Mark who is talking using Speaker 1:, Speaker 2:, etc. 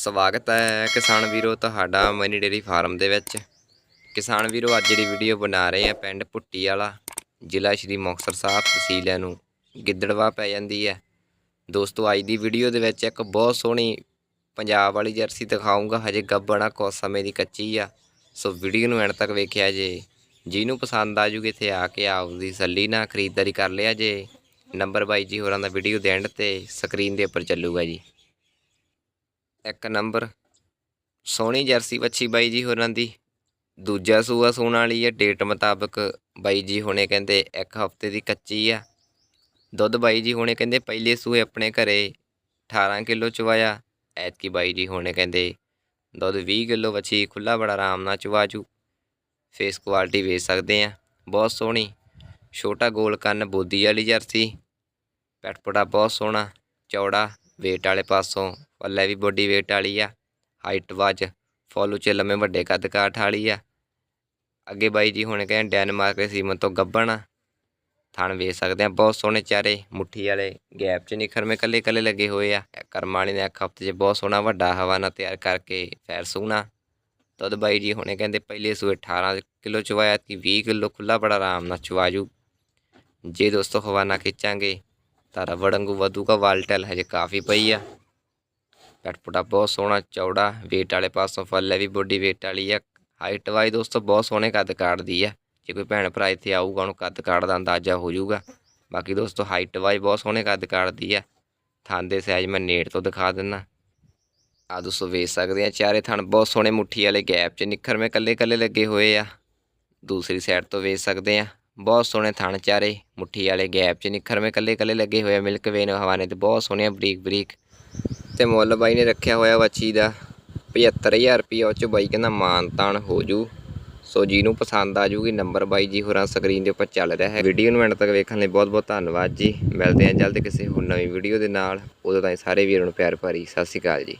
Speaker 1: ਸਵਾਗਤ ਹੈ ਕਿਸਾਨ ਵੀਰੋ ਤੁਹਾਡਾ ਮਨੀ ਡੇਰੀ ਫਾਰਮ ਦੇ ਵਿੱਚ। ਕਿਸਾਨ ਵੀਰੋ, ਅੱਜ ਦੀ ਵੀਡੀਓ ਬਣਾ ਰਹੇ ਆ ਪਿੰਡ ਪੁੱਟੀ ਵਾਲਾ, ਜ਼ਿਲ੍ਹਾ ਸ਼੍ਰੀ ਮੁਕਤਸਰ ਸਾਹਿਬ, ਤਹਿਸੀਲ ਹੈ ਨੂੰ ਗਿੱਦੜਵਾ ਪੈ ਜਾਂਦੀ ਹੈ। ਦੋਸਤੋ, ਅੱਜ ਦੀ ਵੀਡੀਓ ਦੇ ਵਿੱਚ ਇੱਕ ਬਹੁਤ ਸੋਹਣੀ ਪੰਜਾਬ ਵਾਲੀ ਜਰਸੀ ਦਿਖਾਉਂਗਾ ਹਜੇ ਗੱਬਣਾ ਕੁਝ ਸਮੇਂ ਦੀ ਕੱਚੀ ਆ, ਸੋ ਵੀਡੀਓ ਨੂੰ ਐਂਡ ਤੱਕ ਵੇਖਿਆ ਜੇ। ਜਿਹਨੂੰ ਪਸੰਦ ਆ ਜੂਗੀ ਇੱਥੇ ਆ ਕੇ ਆਪਦੀ ਸੱਲੀ ਨਾਲ ਖਰੀਦਦਾਰੀ ਕਰ ਲਿਆ ਜੇ। ਨੰਬਰ ਬਾਈ ਜੀ ਹੋਰਾਂ ਦਾ ਵੀਡੀਓ ਦੇ ਐਂਡ ਤੇ ਸਕਰੀਨ ਦੇ ਉੱਪਰ ਚੱਲੂਗਾ ਜੀ। ਇੱਕ ਨੰਬਰ। ਸੋਹਣੀ ਜਰਸੀ ਵੱਛੀ ਬਾਈ ਜੀ ਹੋਰਾਂ ਦੀ। ਦੂਜਾ ਸੂਆ ਸੂਣ ਵਾਲੀ ਹੈ ਡੇਟ ਮੁਤਾਬਕ ਬਾਈ ਜੀ ਹੁਣੇ ਕਹਿੰਦੇ ਇੱਕ ਹਫ਼ਤੇ ਦੀ ਕੱਚੀ ਆ। ਦੁੱਧ ਬਾਈ ਜੀ ਹੁਣੇ ਕਹਿੰਦੇ ਪਹਿਲੇ ਸੂਏ ਆਪਣੇ ਘਰੇ 18 ਕਿਲੋ ਚਵਾਇਆ। ਐਤਕੀ ਬਾਈ ਜੀ ਹੁਣੇ ਕਹਿੰਦੇ ਦੁੱਧ 20 ਕਿਲੋ ਵੱਛੀ ਖੁੱਲਾ ਬੜਾ ਆਰਾਮ ਨਾਲ ਚਵਾਜੂ ਫੇਸ ਕੁਆਲਿਟੀ ਵੇਚ ਸਕਦੇ ਆ। ਬਹੁਤ ਸੋਹਣੀ। ਛੋਟਾ ਗੋਲ ਕੰਨ ਬੋਦੀ ਵਾਲੀ ਜਰਸੀ। ਪੈਟਪੜਾ ਬਹੁਤ ਸੋਹਣਾ। ਚੌੜਾ। Weight ਵਾਲੇ ਪਾਸੋਂ। ਪੱਲੇ ਵੀ ਬੋਡੀ weight ਵਾਲੀ ਆ। ਹਾਈਟ ਵਾਜ। ਫੋਲੋ ਚ ਲੰਮੇ ਵੱਡੇ ਕੱਦ ਕਾਠ ਵਾਲੀ ਆ। ਅੱਗੇ ਬਾਈ ਜੀ ਹੁਣ ਕਹਿੰਦੇ ਡੈਨਮਾਰਕ ਦੇ ਸੀਮਨ ਤੋਂ ਗੱਬਣ ਆ। ਥਣ ਵੇਚ ਸਕਦੇ ਆ, ਬਹੁਤ ਸੋਹਣੇ ਚਾਰੇ ਮੁੱਠੀ ਵਾਲੇ ਗੈਪ ਚ ਨਿਖਰਵੇਂ ਕੱਲੇ ਕੱਲੇ ਲੱਗੇ ਹੋਏ ਆ। ਕਰਮਾਣੀ ਨੇ ਇੱਕ ਹਫ਼ਤੇ 'ਚ ਬਹੁਤ ਸੋਹਣਾ ਵੱਡਾ ਹਵਾਨਾ ਤਿਆਰ ਕਰਕੇ ਫੈਰ ਸੂਣਾ। ਤਦ ਬਾਈ ਜੀ ਹੁਣੇ ਕਹਿੰਦੇ ਪਹਿਲੇ ਸੂਏ 18 ਕਿਲੋ ਚਵਾਇਆ ਕਿ 20 ਕਿਲੋ ਖੁੱਲਾ ਬੜਾ ਆਰਾਮ ਨਾਲ ਚਵਾ ਜੂ ਜੇ ਦੋਸਤੋ ਹਵਾਨਾ ਖਿੱਚਾਂਗੇ ਤਾਂ ਰਬੜ ਵਾਂਗੂ ਵਧੂਗਾ ਵਾਲਟਲ ਹਜੇ ਕਾਫੀ ਪਈ ਆ। ਪਟਪਟਾ ਬਹੁਤ ਸੋਹਣਾ ਚੌੜਾ, weight ਵਾਲੇ ਪਾਸੋਂ ਫੱਲੇ ਵੀ ਬੋਡੀ weight ਵਾਲੀ ਆ। ਹਾਈਟ ਵਾਈ ਦੋਸਤੋ ਬਹੁਤ ਸੋਹਣੇ ਕੱਦ ਕਾਟਦੀ ਆ। ਜੇ ਕੋਈ ਭੈਣ ਭਰਾ ਇੱਥੇ ਆਊਗਾ, ਉਹਨੂੰ ਕੱਦ ਕਾਟ ਦਾ ਅੰਦਾਜ਼ਾ ਹੋ ਜਾਊਗਾ। ਬਾਕੀ ਦੋਸਤੋ ਹਾਈਟ ਵਾਈ ਬਹੁਤ ਸੋਹਣੇ ਕੱਦ ਕਾਟਦੀ ਆ। ਥਾਂ ਦੇ ਸਾਈਜ਼ ਮੈਂ ਨੇੜ ਤੋਂ ਦਿਖਾ ਦਿੰਨਾ। ਆ ਦੋਸਤੋ ਵੇਚ ਸਕਦੇ ਆ, ਚਾਰੇ ਥਣ ਬਹੁਤ ਸੋਹਣੇ ਮੁੱਠੀ ਵਾਲੇ ਗੈਪ 'ਚ ਨਿੱਖਰ ਨਿਖਰਵੇਂ ਕੱਲੇ ਕੱਲੇ ਲੱਗੇ ਹੋਏ ਆ। ਦੂਸਰੀ ਸਾਈਡ ਤੋਂ ਵੇਚ ਸਕਦੇ ਆ। ਬਹੁਤ ਸੋਹਣੇ ਥਣ ਚਾਰੇ, ਮੁੱਠੀ ਵਾਲੇ ਗੈਪ 'ਚ ਨਿਖਰਵੇਂ ਕੱਲੇ ਕੱਲੇ ਲੱਗੇ ਹੋਏ ਆ, ਮਿਲਕ ਵੇਨ ਹਵਾਨੇ ਤੇ ਬਹੁਤ ਸੋਹਣੇ ਬਰੀਕ ਬਰੀਕ। ਤੇ ਮੁੱਲ ਬਾਈ ਨੇ ਰੱਖਿਆ ਹੋਇਆ ਵੱਛੀ ਦਾ 75000 ਰੁਪਏ ਉਹ ਚ ਬਾਈ ਕਹਿੰਦਾ ਮਾਨ ਤਾਨ ਹੋ ਜੂ। ਸੋ ਜਿਹਨੂੰ ਪਸੰਦ ਆ ਜੂਗੀ, ਨੰਬਰ ਬਾਈ ਜੀ ਹੋਰਾਂ ਸਕਰੀਨ ਦੇ ਉੱਪਰ ਚੱਲ ਰਿਹਾ ਹੈ। ਵੀਡੀਓ ਨੂੰ ਐਂਡ ਤੱਕ ਵੇਖਣ ਲਈ ਬਹੁਤ ਬਹੁਤ ਧੰਨਵਾਦ ਜੀ। ਮਿਲਦੇ ਹਾਂ ਜਲਦ ਕਿਸੇ ਹੋਰ ਨਵੀਂ ਵੀਡੀਓ ਦੇ ਨਾਲ। ਉਦੋਂ ਤਾਈਂ ਸਾਰੇ ਵੀਰਾਂ ਨੂੰ ਪਿਆਰ ਭਰੀ, ਸਤਿ ਸ਼੍ਰੀ ਅਕਾਲ ਜੀ।